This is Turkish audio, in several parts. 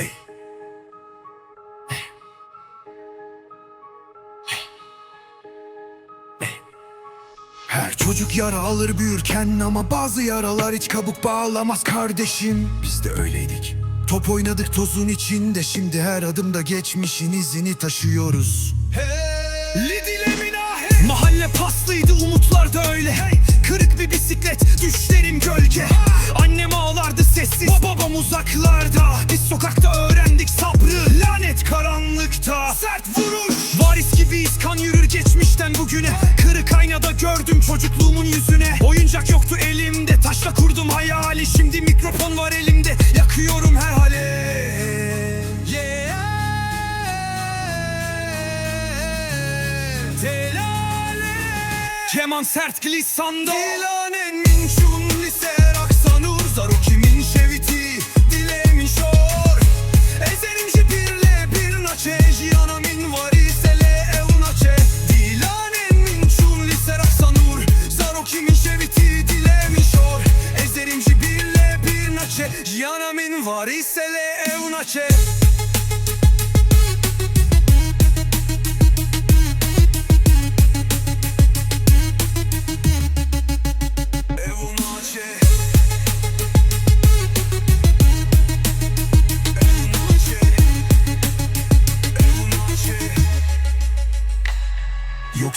Hey. Her çocuk yara alır büyürken ama bazı yaralar hiç kabuk bağlamaz kardeşim. Biz de öyleydik. Top oynadık tozun içinde şimdi her adımda geçmişin izini taşıyoruz. Lidile minahe Mahalle paslıydı umutlar da öyle Kırık bir bisiklet düşlerim gölge Annem ağlardı sessiz babam uzaklarda Biz sokakta öğrendik sabrı. Lanet karanlıkta Sert vuruş. Varis gibiyiz kan yürür geçmişten bugüne. Kırık aynada gördüm çocukluğumun yüzüne. Oyuncak yoktu elimde taşla kurdum hayali. Şimdi mikrofon var elimde yakıyorum her hale. Yeah. Keman sert glissando Dilanen Hrana min var ise le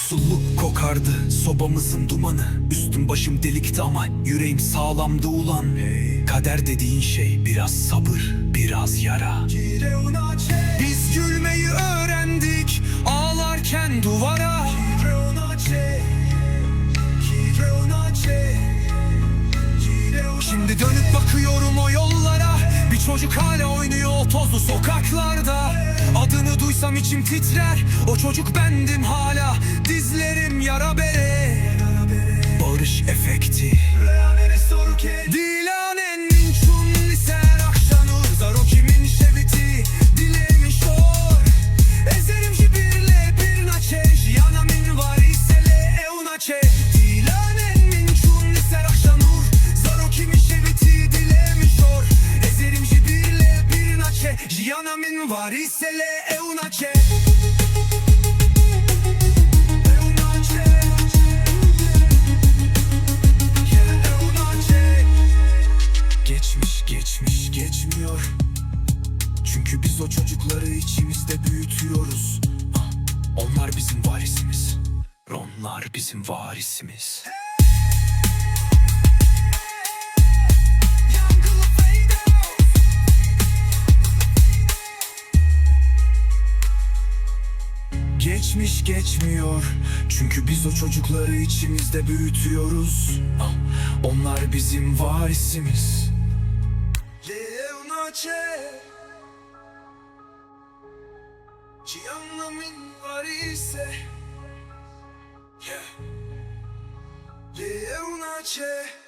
Yoksulluk kokardı sobamızın dumanı. Üstüm başım delikti ama yüreğim sağlamdı ulan. Kader dediğin şey biraz sabır biraz yara. Biz gülmeyi öğrendik ağlarken duvara. Şimdi dönüp bakıyorum o yollara. Bir çocuk hala oynuyor o tozlu sokaklarda Duysam içim titrer. O çocuk bendim hala. Dizlerim yara bere Jiyana min varisele evnaçe Evnaçe Geçmiş geçmiş geçmiyor. Çünkü biz o çocukları içimizde büyütüyoruz. Ah, Onlar bizim varisimiz. Onlar bizim varisimiz Geçmiş geçmiyor. Çünkü biz o çocukları içimizde büyütüyoruz. Onlar bizim varisimiz. Leonace Cihanla min varise Yeah. Leonace